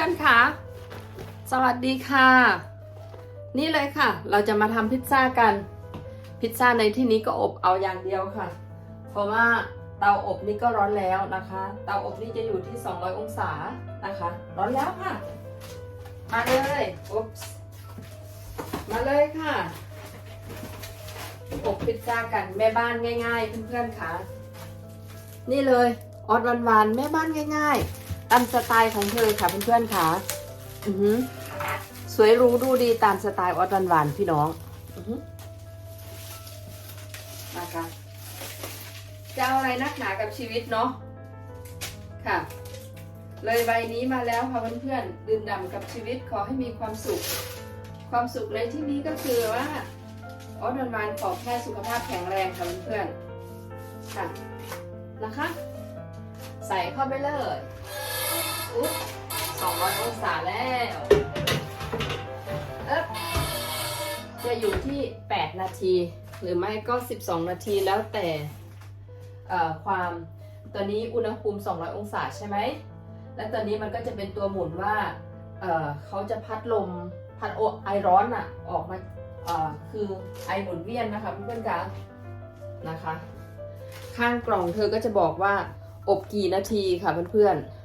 พื่อนๆคะสวัสดีค่ะ นี่เลยค่ะ เราจะมาทำพิซซ่ากัน พิซซ่าในที่นี้ก็อบเอาอย่างเดียวค่ะ เพราะว่าเตาอบนี่ก็ร้อนแล้วนะคะ เตาอบนี่จะอยู่ที่ 200 องศานะคะ ร้อนแล้วค่ะ มาเลยอุ๊บมาเลยค่ะ อบพิซซ่ากันแม่บ้านง่าย ๆ เพื่อนๆค่ะ นี่เลยออดหวานๆแม่บ้านง่าย ๆ ตามสไตล์ของเธอค่ะเพื่อนๆค่ะ อือหือสวยรู้ดูดีตามสไตล์ออดหวานๆพี่น้อง อือหือนะคะจะเอาอะไรนักหนากับชีวิตเนาะ ค่ะ เลยใบนี้มาแล้วค่ะเพื่อนๆดื่มด่ำกับชีวิตขอให้มีความสุข ความสุขในที่นี้ก็คือว่าออดหวานๆขอแค่สุขภาพแข็งแรงค่ะเพื่อนๆค่ะ นะคะ ใส่เข้าไปเลย อุ๊บ200องศาแล้วเอ๊บจะอยู่ที่8นาที หรือไม่ก็12นาทีแล้วแต่ความตัวนี้อุณหภูมิ 200 องศาใช่ไหม และตัวนี้มันก็จะเป็นตัวหมุนว่าเเขาจะพัดลมพัดอไอร้อนอะออกมาคือไอหมุนเวียนนะคะเพื่อนๆคะนะคะ ข้างกล่องเธอก็จะบอกว่าอบกี่นาทีค่ะเพื่อนๆ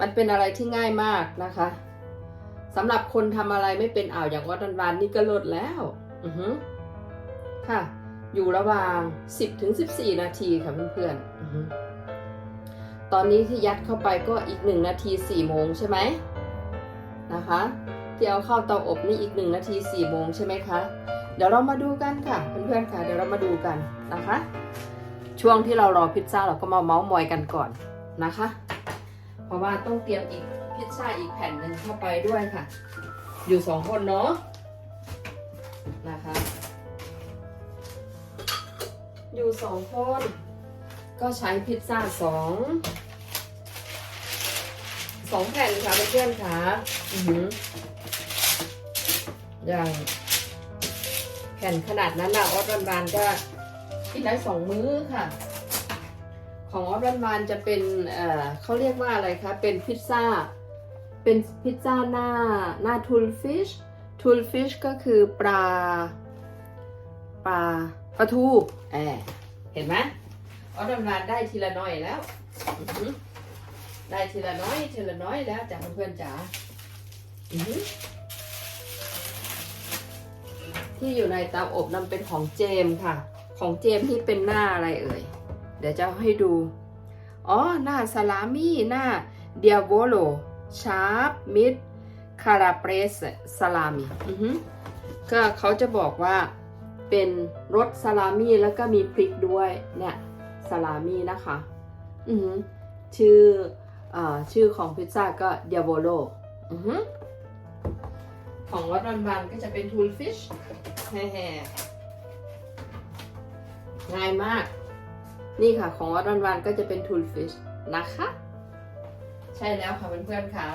มันเป็นอะไรที่ง่ายมากนะคะสำหรับคนทำอะไรไม่เป็นอ่าวอย่างวัดวันนี่ก็ลดแล้วอือฮึค่ะ อยู่ระหว่าง 10ถึง14 นาทีค่ะเพื่อนๆตอนนี้ที่ยัดเข้าไปก็อีก 1 นาที4โมงใช่ไหมนะคะ ที่เอาเข้าเตาอบนี่อีก 1 นาที4โมงใช่ไหมคะเดี๋ยวเรามาดูกันค่ะเพื่อนๆค่ะ เดี๋ยวเรามาดูกันนะคะ ช่วงที่เรารอพิซซ่าเราก็มาเมาส์มอยกันก่อนนะคะ เพราะว่าต้องเตรียมอีกพิซซ่าอีกแผ่นหนึ่งเข้าไปด้วยค่ะ อยู่สองคนเนาะนะคะ อยู่สองคน ก็ใช้พิซซ่าสองสองแผ่นค่ะเพื่อนๆค่ะอือหืออย่างแผ่นขนาดนั้นนะออสบานๆก็กินได้สองมื้อค่ะ ของออฟรันวานจะเป็นเอ่อเขาเรียกว่าอะไรคะ เป็นพิซซ่า เป็นพิซซ่าหน้าหน้าทูลฟิช ทูลฟิชก็คือปลา ปลาปลาทูแอบเห็นไหมออฟรันวานได้ทีละน้อยแล้ว ได้ทีละน้อยทีละน้อยแล้วจากเพื่อนจ๋าอือหือที่อยู่ในเตาอบนั้นเป็นของเจมค่ะ ของเจมที่เป็นหน้าอะไรเอ่ย เดี๋ยวจะให้ดู อ๋อ หน้าซาลามี่ หน้าเดียโวโล ชาร์ปมิด คาราเปรสซาลามิอือฮึก็เขาจะบอกว่าเป็นรสซาลามี่แล้วก็มีพริกด้วยเนี่ยซาลามี่นะคะ อือชื่ออชื่อของพิซซ่าก็เดียโวโลอือของวัดวันวันก็จะเป็นทูลฟิชแฮ่ง่ายมาก นี่ค่ะของวัดวันวันก็จะเป็นทูลฟิชนะคะ ใช่แล้วค่ะเพื่อนๆค่ะ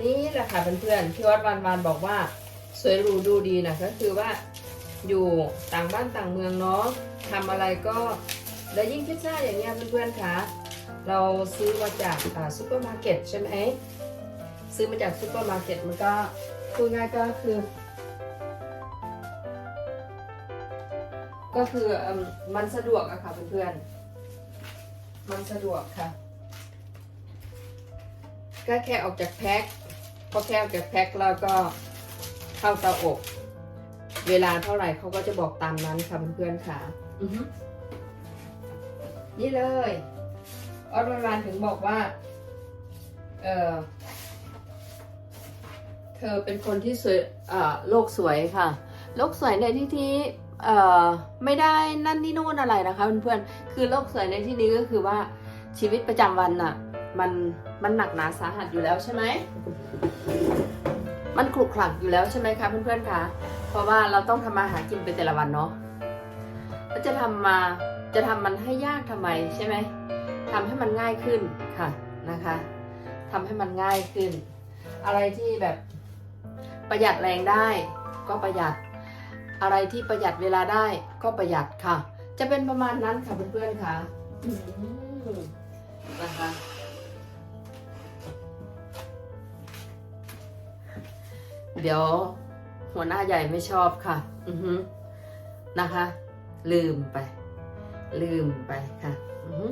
นี่แหละค่ะเพื่อนๆที่วัดวันวันบอกว่าสวยหรูดูดีนะก็คือว่าอยู่ต่างบ้านต่างเมืองเนาะทำอะไรก็แล้วยิ่งพิซซ่าอย่างเงี้ยเพื่อนๆค่ะเราซื้อมาจากซูเปอร์มาร์เก็ตใช่ไหมซื้อมาจากซูเปอร์มาร์เก็ตมันก็พูดง่ายก็คือ ก็คือเอิ่มมันสะดวกอะค่ะเพื่อนๆ มันสะดวกค่ะ ก็แค่ออกจากแพ็คพอแค่ออกจากแพ็คแล้วก็เข้าเตาอบ เวลาเท่าไหร่เขาก็จะบอกตามนั้นค่ะเพื่อนๆค่ะอือฮึนี่เลยออสวันวันถึงบอกว่า เออเธอเป็นคนที่สวยเอ่อโลกสวยค่ะ โลกสวยในที่ที่ เอ่อไม่ได้นั่นนี่นู่นอะไรนะคะเพื่อนๆคือโลกสวยในที่นี้ก็คือว่าชีวิตประจำวันน่ะมันมันหนักหนาสาหัสอยู่แล้วใช่ไหมมันขรุขระอยู่แล้วใช่ไหมคะเพื่อนๆคะเพราะว่าเราต้องทำมาหากินไปแต่ละวันเนาะแล้วจะทำมาจะทำมันให้ยากทำไมใช่ไหมทำให้มันง่ายขึ้นค่ะนะคะทำให้มันง่ายขึ้น อะไรที่แบบประหยัดแรงได้ก็ประหยัด อะไรที่ประหยัดเวลาได้ก็ประหยัดค่ะ จะเป็นประมาณนั้นค่ะเพื่อนๆค่ะอืมนะคะเดี๋ยวหัวหน้าใหญ่ไม่ชอบค่ะ อือฮึนะคะ ลืมไป ลืมไปค่ะ อือฮึ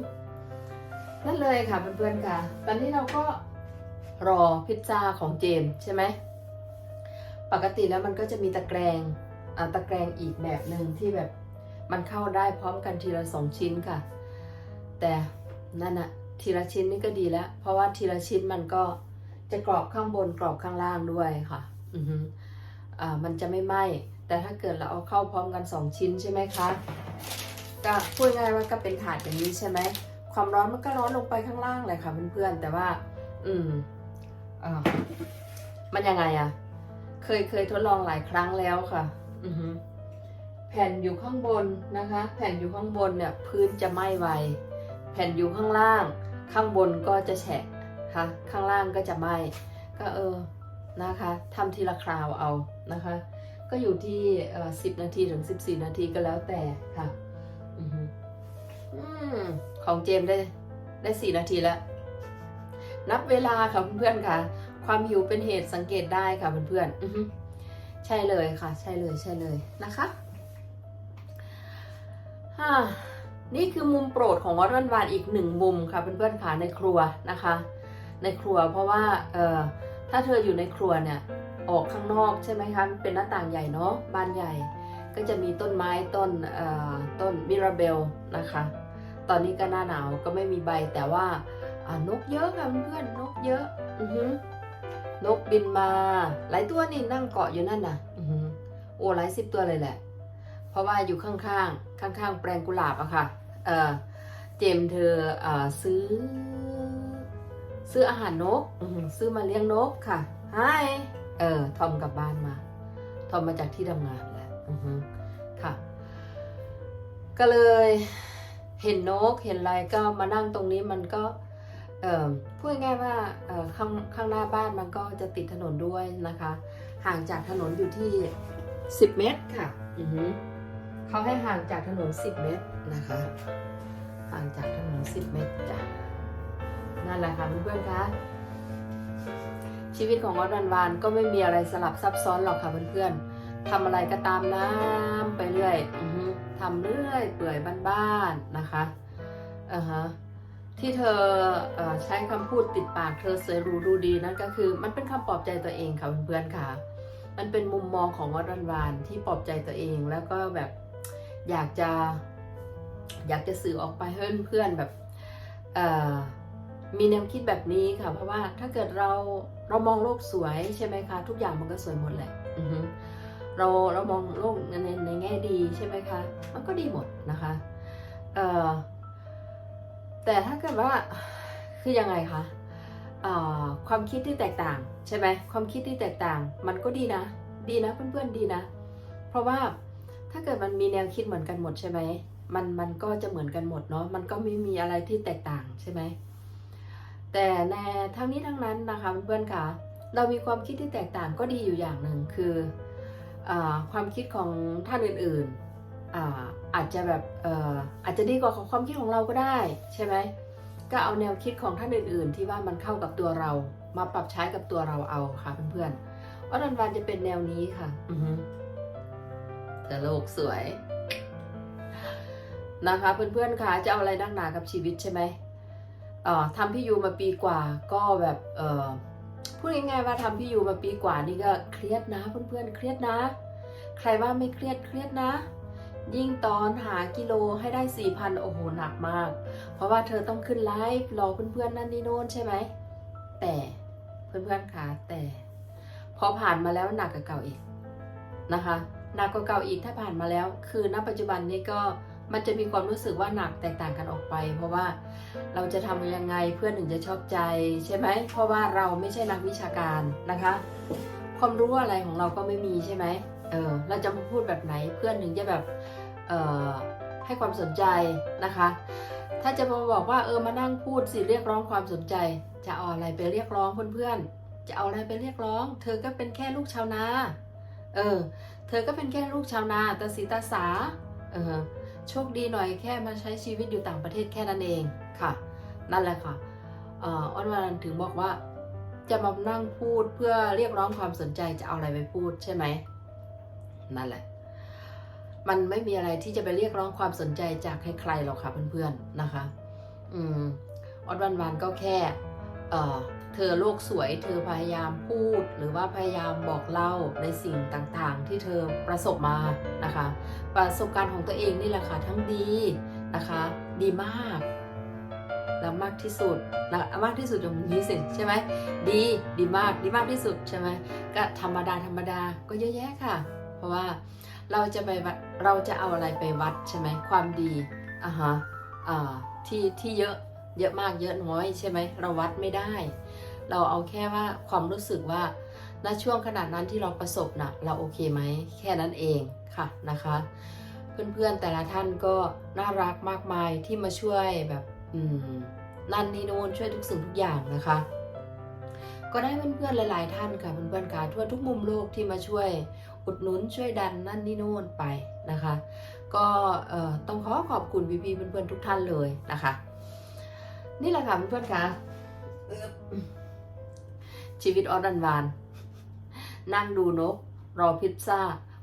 นั่นเลยค่ะเพื่อนๆค่ะ ตอนนี้เราก็รอพิซซ่าของเจมส์ใช่ไหม ปกติแล้วมันก็จะมีตะแกรงอ่า ตะแกรงอีกแบบหนึ่งที่แบบมันเข้าได้พร้อมกันทีละสองชิ้นค่ะ แต่นั่นอะทีละชิ้นนี่ก็ดีแล้ว เพราะว่าทีละชิ้นมันก็จะกรอบข้างบนกรอบข้างล่างด้วยค่ะ อือฮึอ่ามันจะไม่ไหม้แต่ถ้าเกิดเราเอาเข้าพร้อมกันสองชิ้นใช่ไหมคะ ก็พูดง่ายว่าก็เป็นถาดอย่างนี้ใช่ไหม ความร้อนมันก็ร้อนลงไปข้างล่างเลยค่ะเพื่อนๆ แต่ว่า อืมอ่ามันยังไงอะเคยเคยทดลองหลายครั้งแล้วค่ะ แผ่นอยู่ข้างบนนะคะ แผ่นอยู่ข้างบนเนี่ยพื้นจะไหม้ไว แผ่นอยู่ข้างล่าง ข้างบนก็จะแฉะค่ะ ข้างล่างก็จะไหม้ ก็เออนะคะทำทีละคราวเอานะคะ ก็อยู่ที่เอ่อ10นาทีถึง14นาทีก็แล้วแต่ค่ะอของเจมได้ได้4นาทีแล้ว นับเวลาค่ะเพื่อนๆค่ะ ความหิวเป็นเหตุสังเกตได้ค่ะเพื่อนๆ ใช่เลยค่ะ ใช่เลยใช่เลยนะคะฮ่านี่คือมุมโปรดของวัดวันวานอีกหนึ่งมุมค่ะเพื่อนๆค่ะในครัวนะคะ ในครัวเพราะว่าเอ่อถ้าเธออยู่ในครัวเนี่ยออกข้างนอกใช่ไหมคะเป็นหน้าต่างใหญ่เนาะบ้านใหญ่ ก็จะมีต้นไม้ต้นเอ่อต้นมิราเบลนะคะ ตอนนี้ก็หน้าหนาวก็ไม่มีใบแต่ว่านกเยอะค่ะเพื่อนนกเยอะ อือหือ นกบินมา หลายตัวนี่นั่งเกาะอยู่นั่นน่ะอือหือโอ้หลายสิบตัวเลยแหละ เพราะว่าอยู่ข้างๆ ข้างๆ แปลงกุหลาบอะค่ะ เออเจมเธออซื้อ ซื้ออาหารนก ซื้อมาเลี้ยงนกค่ะไฮเออ ทอมกลับบ้านมา ทอมมาจากที่ทำงานแหละอือหือค่ะ ก็เลยเห็นนกเห็นอะไรก็มานั่งตรงนี้มันก็ พูดง่ายๆว่าข้างข้างหน้าบ้านมันก็จะติดถนนด้วยนะคะ ห่างจากถนนอยู่ที่ 10 เมตรค่ะอือหือเขาให้ห่างจากถนน 10 เมตรนะคะ ห่างจากถนน 10 เมตรจ้ะนั่นแหละค่ะเพื่อนๆคะชีวิตของวัดวันวานก็ไม่มีอะไรสลับซับซ้อนหรอกค่ะเพื่อนๆทำอะไรก็ตามน้ำไปเรื่อยอือหือทำเรื่อยเปื่อยบ้านๆนะคะอ่าฮะ ที่เธออใช้คำพูดติดปากเธอเสยรู้ดูดีนั่นก็คือ มันเป็นคำปลอบใจตัวเองค่ะเพื่อนๆค่ะ มันเป็นมุมมองของวัดวันวานที่ปลอบใจตัวเองแล้วก็แบบอยากจะอยากจะสื่อออกไปให้เพื่อนๆแบบมีแนวคิดแบบนี้ค่ะ เพราะว่าถ้าเกิดเราเรามองโลกสวยใช่ไหมคะ ทุกอย่างมันก็สวยหมดแหละเราเรามองโลกในในในแง่ดีใช่ไหมคะ มันก็ดีหมดนะคะ เอ่อ แต่ถ้าเกิดว่าคือยังไงคะความคิดที่แตกต่างใช่ไหมความคิดที่แตกต่างมันก็ดีนะ ดีนะเพื่อนๆดีนะ เพราะว่าถ้าเกิดมันมีแนวคิดเหมือนกันหมดใช่ไหมมันมันก็จะเหมือนกันหมดเนาะมันก็ไม่มีอะไรที่แตกต่างใช่ไหมแต่ในทั้งนี้ทั้งนั้นนะคะเพื่อนๆค่ะเรามีความคิดที่แตกต่างก็ดีอยู่อย่างหนึ่งคืออความคิดของท่านอื่นๆ อาจจะแบบเอออาจจะดีกว่าของความคิดของเราก็ได้ใช่ไหมก็เอาแนวคิดของท่านอื่น ๆ ที่ว่ามันเข้ากับตัวเรา มาปรับใช้กับตัวเราเอาค่ะเพื่อนๆว่ารันวันจะเป็นแนวนี้ค่ะอือฮึแต่โลกสวยนะคะเพื่อนๆค่ะจะเอาอะไรดักหนากับชีวิตใช่ไหมทำพี่ยูมาปีกว่าก็แบบเพูดง่ายๆว่าทำพี่ยูมาปีกว่านี่ก็เครียดนะ เพื่อนๆเครียดนะ ใครว่าไม่เครียดเครียดนะ ยิ่งตอนหากิโลให้ได้สี่พันโอ้โหหนักมาก เพราะว่าเธอต้องขึ้นไลฟ์รอเพื่อนๆนั่นนี่โน่นใช่ไหม แต่เพื่อนๆคะแต่พอผ่านมาแล้วหนักกว่าเก่าอีกนะคะหนักกว่าเก่าอีกถ้าผ่านมาแล้ว คือณปัจจุบันนี้ก็มันจะมีความรู้สึกว่าหนักแตกต่างกันออกไป เพราะว่าเราจะทำยังไงเพื่อนถึงจะชอบใจใช่ไหมเพราะว่าเราไม่ใช่นักวิชาการนะคะ ความรู้อะไรของเราก็ไม่มีใช่ไหม เออเราจะมาพูดแบบไหนเพื่อนถึงจะแบบเออให้ความสนใจนะคะ ถ้าจะมาบอกว่าเออมานั่งพูดสิเรียกร้องความสนใจ จะเอาอะไรไปเรียกร้องเพื่อนๆจะเอาอะไรไปเรียกร้อง เธอก็เป็นแค่ลูกชาวนาเออเธอก็เป็นแค่ลูกชาวนาตาสีตาสาเออโชคดีหน่อยแค่มาใช้ชีวิตอยู่ต่างประเทศแค่นั้นเองค่ะ นั่นแหละค่ะเอ่ออ้อนวันถึงบอกว่าจะมานั่งพูดเพื่อเรียกร้องความสนใจจะเอาอะไรไปพูดใช่ไหม นั่นแหละ มันไม่มีอะไรที่จะไปเรียกร้องความสนใจจากใครๆหรอกค่ะเพื่อนๆนะคะ อืมออนวันวันก็แค่เอ่อเธอโลกสวย เธอพยายามพูด หรือว่าพยายามบอกเล่าในสิ่งต่างๆ ที่เธอประสบมานะคะ ประสบการณ์ของตัวเองนี่แหละค่ะทั้งดีนะคะ ดีมากแล้วมากที่สุดนะมากที่สุดอย่างนี้สิใช่ไหมดีดีมากดีมากที่สุดใช่ไหมก็ธรรมดาธรรมดาก็เยอะแยะค่ะ ราะว่าเราจะไปวัดเราจะเอาอะไรไปวัดใช่ไหมความดีอะฮะอ่าที่ที่เยอะเยอะมากเยอะน้อยใช่ไหมเราวัดไม่ได้ เราเอาแค่ว่าความรู้สึกว่าณช่วงขนาดนั้นที่เราประสบนะเราโอเคไหมแค่นั้นเองค่ะนะคะ เพื่อนๆแต่ละท่านก็น่ารักมากมายที่มาช่วยแบบอืมนั่นนี่โน่นช่วยทุกสิ่งทุกอย่างนะคะ ก็ได้เพื่อนๆหลาย ๆ ท่านค่ะเพื่อนๆค่ะทั่วทุกมุมโลกที่มาช่วย อุดหนุนช่วยดันนั่นนี่โน่นไปนะคะ ก็ต้องขอขอบคุณพี่ๆเพื่อนๆทุกท่านเลยนะคะ นี่แหละค่ะเพื่อนๆค่ะเอิ่มชีวิตออดันวาน นั่งดูนก รอพิซซ่า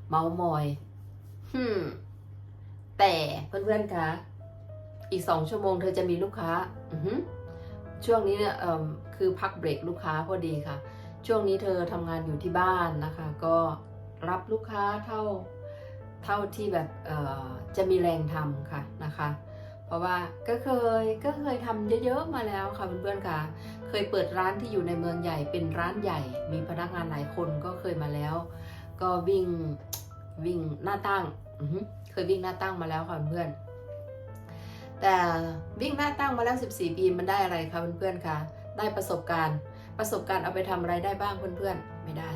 เมามอยฮึมแต่เพื่อนๆคะอีกสองชั่วโมงเธอจะมีลูกค้าช่วงนี้เนี่ยคือพักเบรกลูกค้าพอดีค่ะ ช่วงนี้เธอทำงานอยู่ที่บ้านนะคะ ก็ รับลูกค้าเท่าเท่าที่แบบจะมีแรงทำค่ะนะคะ เพราะว่าก็เคยก็เคยทำเยอะๆมาแล้วค่ะเพื่อนๆค่ะ เคยเปิดร้านที่อยู่ในเมืองใหญ่เป็นร้านใหญ่ มีพนักงานหลายคนก็เคยมาแล้ว ก็วิ่งวิ่งหน้าตั้งเคยวิ่งหน้าตั้งมาแล้วค่ะเพื่อนแต่วิ่งหน้าตั้งมาแล้ว 14 ปีมันได้อะไรคะเพื่อนๆคะได้ประสบการณ์ ประสบการณ์เอาไปทำอะไรได้บ้างเพื่อนๆ ไม่ได้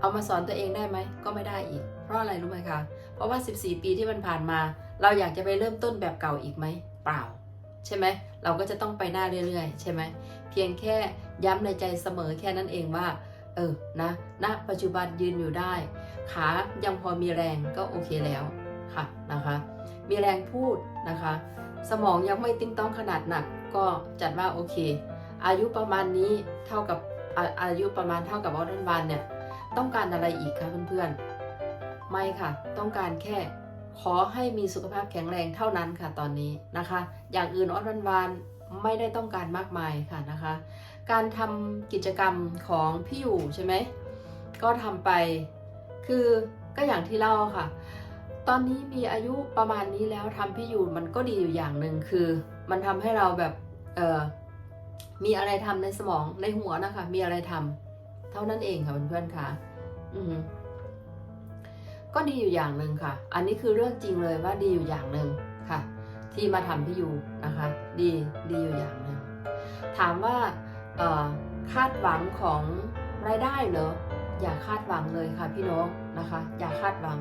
เอามาสอนตัวเองได้ไหมก็ไม่ได้อีก เพราะอะไรรู้ไหมคะ เพราะว่า 14 ปีที่มันผ่านมา เราอยากจะไปเริ่มต้นแบบเก่าอีกไหมเปล่า ใช่ไหมเราก็จะต้องไปหน้าเรื่อยๆ ใช่ไหมเพียงแค่ย้ำในใจเสมอแค่นั้นเองว่า เออนะณปัจจุบันยืนอยู่ได้ ขายังพอมีแรงก็โอเคแล้วค่ะนะคะ มีแรงพูดนะคะ สมองยังไม่ติ้งต้องขนาดหนักก็จัดว่าโอเค อายุประมาณนี้เท่ากับอาอายุประมาณเท่ากับวอลเลนวันเนี่ย ต้องการอะไรอีกคะเพื่อนๆ ไม่ค่ะ ต้องการแค่ขอให้มีสุขภาพแข็งแรงเท่านั้นค่ะตอนนี้นะคะ อย่างอื่นอ้อดวันวานไม่ได้ต้องการมากมายค่ะนะคะ การทำกิจกรรมของพี่อยู่ใช่ไหม ก็ทำไปคือก็อย่างที่เล่าค่ะ ตอนนี้มีอายุประมาณนี้แล้วทำพี่อยู่มันก็ดีอยู่อย่างหนึ่งคือ มันทำให้เราแบบเออมีอะไรทำในสมองในหัวนะคะ มีอะไรทำ เท่านั้นเองค่ะเพื่อนๆค่ะ อือหือก็ดีอยู่อย่างหนึ่งค่ะ อันนี้คือเรื่องจริงเลยว่าดีอยู่อย่างหนึ่งค่ะ ที่มาทำพี่ยูนะคะ ดีดีอยู่อย่างหนึ่งถามว่าคาดหวังของรายได้เหรออย่าคาดหวังเลยค่ะพี่น้องนะคะ อย่าคาดหวัง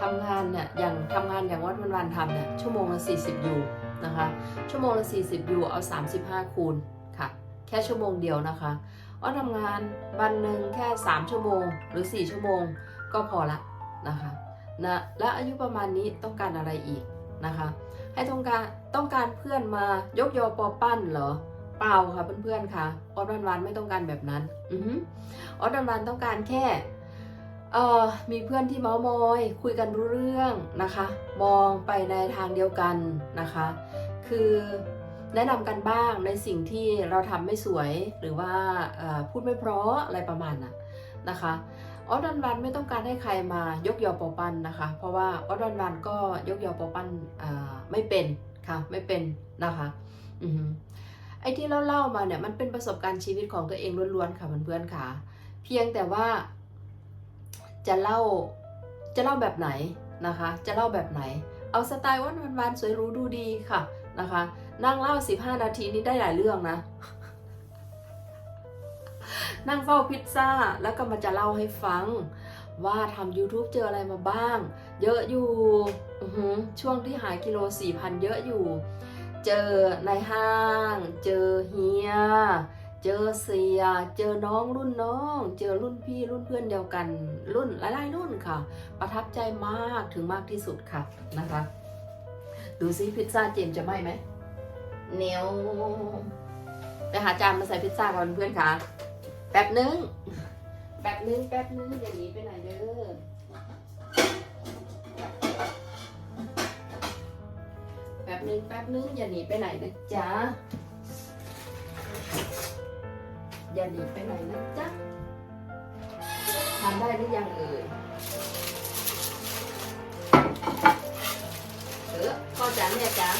ทำงานเนี่ยอย่างทำงานอย่างวัดวันวันทำเนี่ยชั่วโมงละ40ยูนะคะชั่วโมงละ40ยูเอา 35 คูณค่ะ แค่ชั่วโมงเดียวนะคะ อ้อทำงานวันหนึ่งแค่ 3 ชั่วโมง หรือ 4 ชั่วโมงก็พอละนะคะนะและอายุประมาณนี้ต้องการอะไรอีกนะคะ ให้ต้องการต้องการเพื่อนมายกยอปอปั้นเหรอเปล่าค่ะเพื่อนๆค่ะออดวันวันไม่ต้องการแบบนั้นอือออดวันวันต้องการแค่เออมีเพื่อนที่เมามอย คุยกันรู้เรื่องนะคะ มองไปในทางเดียวกันนะคะ คือ แนะนำกันบ้างในสิ่งที่เราทำไม่สวยหรือว่าพูดไม่เพราะอะไรประมาณน่ะนะคะออดวันวันไม่ต้องการให้ใครมายกยอปอปันนะคะ เพราะว่าออดวันวันก็ยกยอปอปันไม่เป็นค่ะไม่เป็นนะคะอือไอ้ที่เล่าเล่ามาเนี่ยมันเป็นประสบการณ์ชีวิตของตัวเองล้วนๆค่ะเพื่อนๆค่ะ เพียงแต่ว่าจะเล่าจะเล่าแบบไหนนะคะ จะเล่าแบบไหน เอาสไตล์วันวันสวยรู้ดูดีค่ะนะคะ นั่งเล่า15นาทีนี้ได้หลายเรื่องนะ นั่งเฝ้าพิซซ่าแล้วก็มาจะเล่าให้ฟัง ว่าทำ YouTube เจออะไรมาบ้าง เยอะอยู่ช่วงที่หายกิโล4,000เยอะอยู่ เจอในห้าง เจอเฮีย เจอเสีย เจอน้องรุ่นน้อง เจอรุ่นพี่รุ่นเพื่อนเดียวกัน รุ่นหลายๆรุ่นค่ะ ประทับใจมากถึงมากที่สุดค่ะนะคะ ดูซิพิซซ่าเจมจะไหมไหม เหนียวไปหาจานมาใส่พิซซ่าก่อนเพื่อนค่ะ แป๊บนึง แป๊บนึง แป๊บนึงอย่าหนีไปไหนเด้อแป๊บนึง แป๊บนึงอย่าหนีไปไหนนะจ๊ะ อย่าหนีไปไหนนะจ๊ะทำได้หรือยังเอ่ยเออพ่อจ๋าแม่จ๋า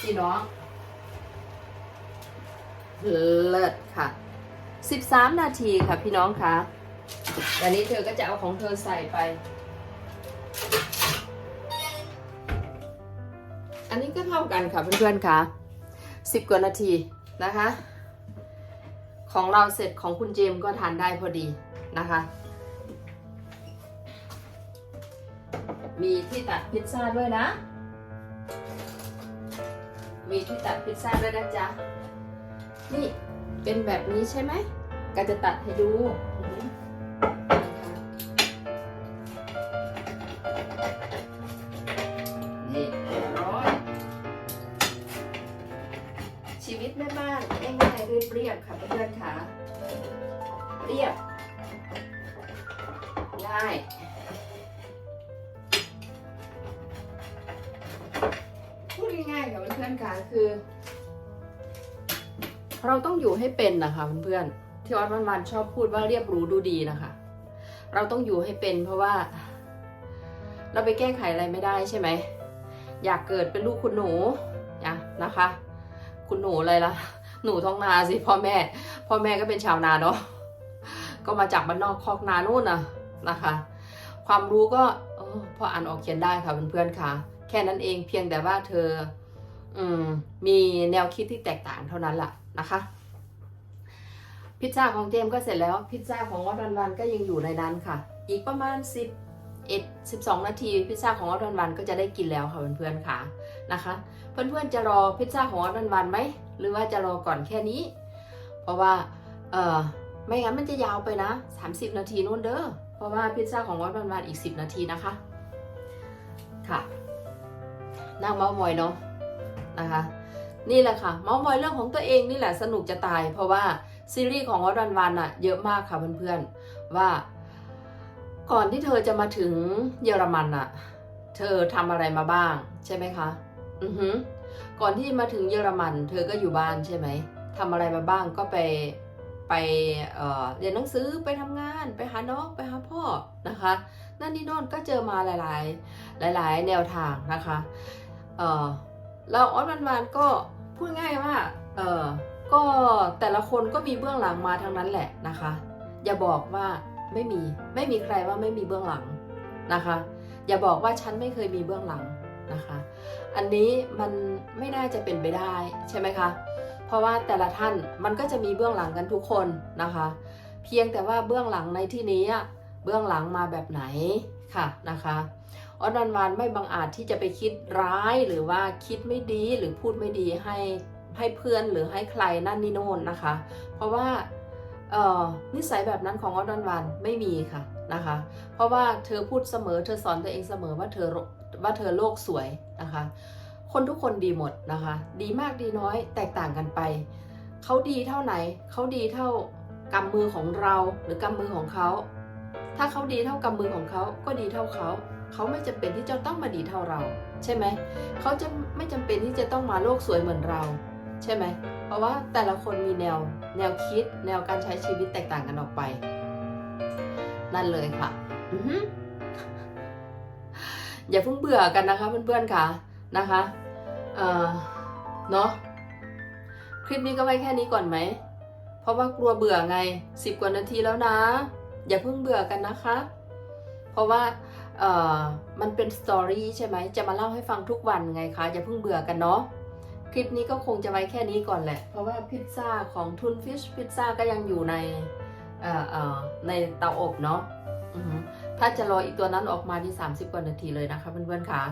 พี่น้องเลิศค่ะ 13 นาทีค่ะพี่น้องคะอันนี้เธอก็จะเอาของเธอใส่ไป อันนี้ก็เท่ากันค่ะเพื่อนๆค่ะ 10 กว่านาทีนะคะ ของเราเสร็จของคุณเจมส์ก็ทานได้พอดีนะคะ มีที่ตัดพิซซ่าด้วยนะ มีที่ตัดพิซซ่าด้วยนะจ๊ะ นี่เป็นแบบนี้ใช่ไหมก็จะตัดให้ดู นะคะเพื่อนๆที่วัดวันวันๆชอบพูดว่าเรียบรู้ดูดีนะคะ เราต้องอยู่ให้เป็น เพราะว่า เราไปแก้ไขอะไรไม่ได้ใช่ไหมอยากเกิดเป็นลูกคุณหนูนะนะคะ คุณหนูอะไรล่ะ หนูท้องนาสิพ่อแม่ พ่อแม่ก็เป็นชาวนาเนาะก็มาจากบ้านนอกคอกนานู่นนะนะคะ ความรู้ก็เออพออ่านออกเขียนได้ค่ะเพื่อนๆค่ะ แค่นั้นเองเพียงแต่ว่าเธอ อืม มีแนวคิดที่แตกต่างเท่านั้นแหละนะคะ พิซซ่าของเจมส์ก็เสร็จแล้ว พิซซ่าของวัดวันวันก็ยังอยู่ในนั้นค่ะ อีกประมาณ 10เอ็ดสิบสองนาทีพิซซ่าของวัดวันวันก็จะได้กินแล้วค่ะเพื่อนๆค่ะนะคะ เพื่อนๆจะรอพิซซ่าของวัดวันวันไหมหรือว่าจะรอก่อนแค่นี้ เพราะว่าเออไม่งั้นมันจะยาวไปนะ 30 นาทีนู่นเด้อเพราะว่าพิซซ่าของวัดวันวันอีก 10 นาทีนะคะค่ะนั่งเมาส์มอยเนาะนะคะ นี่แหละค่ะเมาส์มอยเรื่องของตัวเองนี่แหละสนุกจะตาย เพราะว่า ซีรีส์ของวัดวันวันอะเยอะมากค่ะเพื่อนๆว่า ก่อนที่เธอจะมาถึงเยอรมันอะเธอทำอะไรมาบ้าง ใช่ไหมคะ อือหือก่อนที่มาถึงเยอรมัน เธอก็อยู่บ้านใช่ไหมทำอะไรมาบ้างก็ไปไปเอ่อเรียนหนังสือไปทำงาน ไปหาน้องไปหาพ่อนะคะ นั่นนี่น่นก็เจอมาหลาย ๆ หลาย ๆ แนวทางนะคะเอ่อแล้วออสวันวานก็พูดง่ายว่าเออ ก็แต่ละคนก็มีเบื้องหลังมาทั้งนั้นแหละนะคะ อย่าบอกว่าไม่มีไม่มีใครว่าไม่มีเบื้องหลังนะคะ อย่าบอกว่าฉันไม่เคยมีเบื้องหลังนะคะ อันนี้มันไม่น่าจะเป็นไปได้ใช่ไหมคะ เพราะว่าแต่ละท่านมันก็จะมีเบื้องหลังกันทุกคนนะคะ เพียงแต่ว่าเบื้องหลังในที่นี้เบื้องหลังมาแบบไหนค่ะนะคะออนวันวานไม่บังอาจที่จะไปคิดร้ายหรือว่าคิดไม่ดีหรือพูดไม่ดีให้ ให้เพื่อนหรือให้ใครนั่นนี่โน่นนะคะ เพราะว่านิสัยแบบนั้นของออนวันวานไม่มีค่ะนะคะ เพราะว่าเธอพูดเสมอ เธอสอนตัวเองเสมอว่าเธอว่าเธอโลกสวยนะคะ คนทุกคนดีหมดนะคะ ดีมากดีน้อยแตกต่างกันไป เขาดีเท่าไหน เขาดีเท่ากำมือของเราหรือกำมือของเขา ถ้าเขาดีเท่ากำมือของเขาก็ดีเท่าเขา เขาไม่จำเป็นที่จะต้องมาดีเท่าเรา ใช่ไหม เขาจะไม่จำเป็นที่จะต้องมาโลกสวยเหมือนเรา ใช่ไหม เพราะว่าแต่ละคนมีแนวแนวคิดแนวการใช้ชีวิตแตกต่างกันออกไป นั่นเลยค่ะ อย่าเพิ่งเบื่อกันนะคะเพื่อนๆค่ะนะคะเออเนาะคลิปนี้ก็ไว้แค่นี้ก่อนไหม เพราะว่ากลัวเบื่อไงสิบกว่านาทีแล้วนะ อย่าเพิ่งเบื่อกันนะคะ เพราะว่าเออมันเป็นสตอรี่ใช่ไหมจะมาเล่าให้ฟังทุกวันไงคะอย่าเพิ่งเบื่อกันเนาะ คลิปนี้ก็คงจะไว้แค่นี้ก่อนแหละ เพราะว่าพิซซ่าของทุนฟิชพิซซ่าก็ยังอยู่ในเอ่อเอ่อในเตาอบเนาะถ้าจะรออีกตัวนั้นออกมาที่ 30 กว่านาทีเลยนะคะเพื่อนๆค่ะ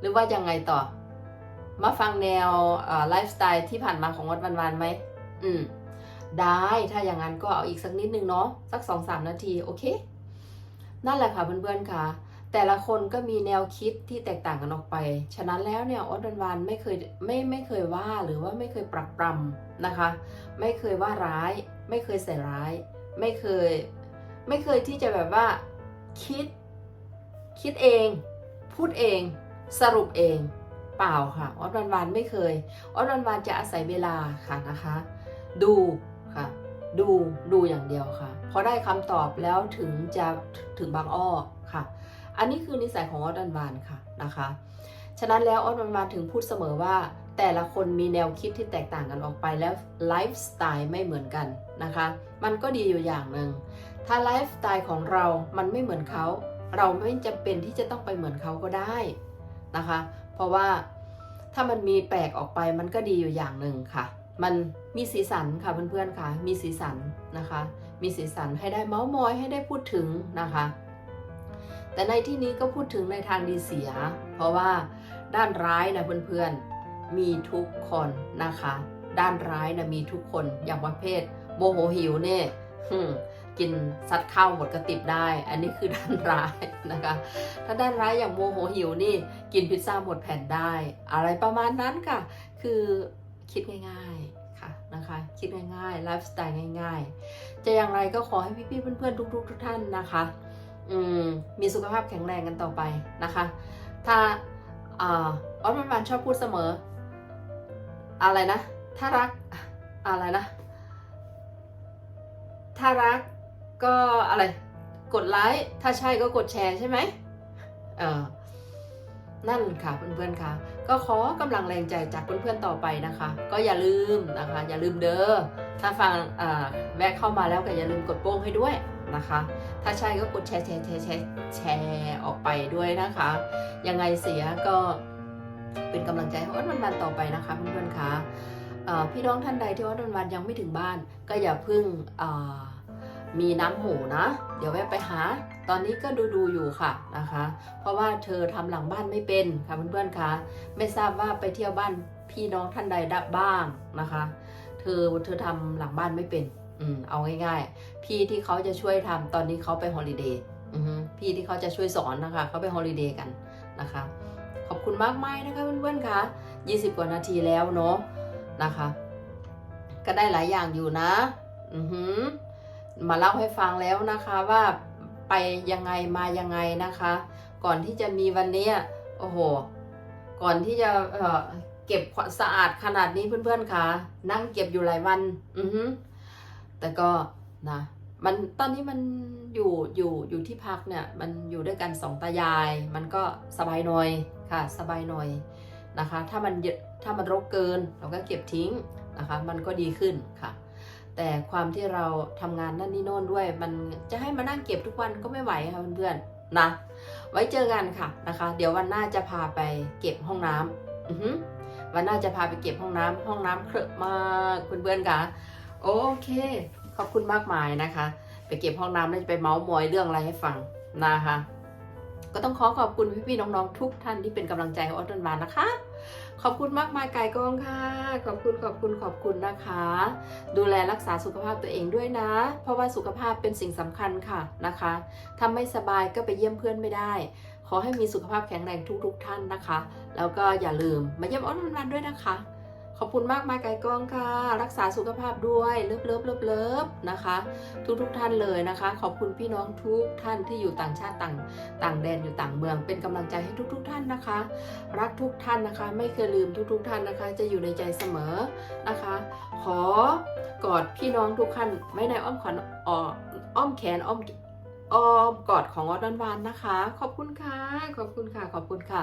หรือว่ายังไงต่อ มาฟังแนวไลฟ์สไตล์ที่ผ่านมาของวัดวันวันๆไหมอืมได้ถ้าอย่างนั้นก็เอาอีกสักนิดนึงเนาะสักสองสามนาที โอเค นั่นแหละค่ะเพื่อนๆค่ะ แต่ละคนก็มีแนวคิดที่แตกต่างกันออกไป ฉะนั้นแล้วเนี่ยออสวันวันไม่เคยไม่ไม่เคยว่าหรือว่าไม่เคยปรักปรำนะคะ ไม่เคยว่าร้าย ไม่เคยใส่ร้าย ไม่เคยไม่เคยที่จะแบบว่าคิดคิดเอง พูดเองสรุปเองเปล่าค่ะออสวันวันไม่เคยออสวันวันจะอาศัยเวลาค่ะนะคะ ดูค่ะ ดูดูอย่างเดียวค่ะพอได้คำตอบแล้วถึงจะถึงบางอ้อ อันนี้คือนิสัยของออสวันวันค่ะนะคะ ฉะนั้นแล้วออสวันวันถึงพูดเสมอว่า แต่ละคนมีแนวคิดที่แตกต่างกันออกไปแล้วไลฟ์สไตล์ไม่เหมือนกันนะคะ มันก็ดีอยู่อย่างหนึ่งถ้าไลฟ์สไตล์ของเรา มันไม่เหมือนเขา เราไม่จำเป็นที่จะต้องไปเหมือนเขาก็ได้นะคะ เพราะว่าถ้ามันมีแปลกออกไปมันก็ดีอยู่อย่างหนึ่งค่ะ มันมีสีสันค่ะเพื่อนๆค่ะ มีสีสันนะคะ มีสีสันให้ได้เมาส์มอยให้ได้พูดถึงนะคะ แต่ในที่นี้ก็พูดถึงในทางดีเสีย เพราะว่าด้านร้ายนะเพื่อนๆ มีทุกคนนะคะ ด้านร้ายนะมีทุกคนอย่างประเภท โมโหหิวเนี่ยกินซัดข้าวหมดกระติบได้ อันนี้คือด้านร้ายนะคะ ถ้าด้านร้ายอย่างโมโหหิวนี่ กินพิซซ่าหมดแผ่นได้ อะไรประมาณนั้นค่ะ คือคิดง่ายๆค่ะนะคะ คิดง่ายๆไลฟ์สไตล์ง่าย ๆ จะอย่างไรก็ขอให้พี่ๆเพื่อนๆทุกๆ ทุกท่านนะคะ มมีสุขภาพแข็งแรงกันต่อไปนะคะ ถ้าออสมันมันชอบพูดเสมอ อะไรนะ ถ้ารักอะไรนะ ถ้ารักก็อะไร กดไลค์ถ้าใช่ก็กดแชร์ใช่ไหมเออนั่นค่ะเพื่อนๆค่ะ ก็ขอกำลังแรงใจจากเพื่อนๆต่อไปนะคะ ก็อย่าลืมนะคะ อย่าลืมเด้อถ้าฟังแวะเข้ามาแล้วก็อย่าลืมกดโป้งให้ด้วย นะคะ ถ้าใช่ก็กดแชร์แชร์แชร์แชร์แชร์ออกไปด้วยนะคะ ยังไงเสียก็เป็นกำลังใจให้อ้นวันวันต่อไปนะคะเพื่อนๆค่ะพี่น้องท่านใดที่อ้นวันวันยังไม่ถึงบ้าน ก็อย่าเพึ่งมีน้ำหูนะ เดี๋ยวแวะไปหา ตอนนี้ก็ดูดูอยู่ค่ะนะคะ เพราะว่าเธอทำหลังบ้านไม่เป็นค่ะเพื่อนๆค่ะไม่ทราบว่าไปเที่ยวบ้านพี่น้องท่านใดได้บ้างนะคะ เธอเธอทำหลังบ้านไม่เป็น อืมเอาง่ายๆ พี่ที่เขาจะช่วยทำตอนนี้เขาไปฮอลิเดย์พี่ที่เขาจะช่วยสอนนะคะเขาไปฮอลิเดย์กันนะคะ ขอบคุณมากมายนะคะเพื่อนๆค่ะ20 กว่านาทีแล้วเนาะนะคะ ก็ได้หลายอย่างอยู่นะ อือหือมาเล่าให้ฟังแล้วนะคะว่าไปยังไงมายังไงนะคะ ก่อนที่จะมีวันนี้โอ้โห ก่อนที่จะเเก็บสะอาดขนาดนี้เพื่อนๆค่ะนั่งเก็บอยู่หลายวัน อือหือ แต่ก็นะมันตอนนี้มันอยู่อยู่อยู่ที่พักเนี่ยมันอยู่ด้วยกันสองตายาย มันก็สบายหน่อยค่ะสบายหน่อยนะคะ ถ้ามันถ้ามันรกเกินเราก็เก็บทิ้งนะคะ มันก็ดีขึ้นค่ะ แต่ความที่เราทำงานนั่นนี่โน่นด้วย มันจะให้มานั่งเก็บทุกวันก็ไม่ไหวค่ะเพื่อนๆนะไว้เจอกันค่ะนะคะ เดี๋ยววันหน้าจะพาไปเก็บห้องน้ำอือหือวันหน้าจะพาไปเก็บห้องน้ำห้องน้ำเครอะมากเพื่อนๆค่ะ โอเค ขอบคุณมากมายนะคะ ไปเก็บห้องน้ำแล้วจะไปเมาส์มอยเรื่องอะไรให้ฟังนะคะ ก็ต้องขอขอบคุณพี่ๆน้องๆทุกท่านที่เป็นกำลังใจให้ออสตันวานนะคะ ขอบคุณมากมายไก่กองค่ะ ขอบคุณขอบคุณขอบคุณนะคะ ดูแลรักษาสุขภาพตัวเองด้วยนะ เพราะว่าสุขภาพเป็นสิ่งสำคัญค่ะนะคะถ้าไม่สบายก็ไปเยี่ยมเพื่อนไม่ได้ขอให้มีสุขภาพแข็งแรงทุกๆท่านนะคะ แล้วก็อย่าลืมมาเยี่ยมอ้อนวันด้วยนะคะ ขอบคุณมากมายไก่กองค่ะ รักษาสุขภาพด้วยเลิฟเลิฟเลิฟเลิฟนะคะ ทุกทุกท่านเลยนะคะ ขอบคุณพี่น้องทุกท่านที่อยู่ต่างชาติต่างต่างแดนอยู่ต่างเมือง เป็นกำลังใจให้ทุกๆท่านนะคะ รักทุกท่านนะคะ ไม่เคยลืมทุกๆท่านนะคะ จะอยู่ในใจเสมอนะคะ ขอกอดพี่น้องทุกท่านไว้ในอ้อมขอนอ้ออ้อมแขนอ้อมอ้อมกอดของออดอนวานนะคะ ขอบคุณค่ะ ขอบคุณค่ะ ขอบคุณค่ะ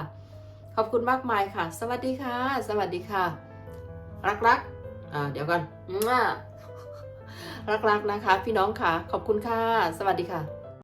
ขอบคุณมากมายค่ะ สวัสดีค่ะ สวัสดีค่ะ รักรักๆอ่าเดี๋ยวก่อนมั่วรักรักๆนะคะ พี่น้องค่ะ ขอบคุณค่ะ สวัสดีค่ะ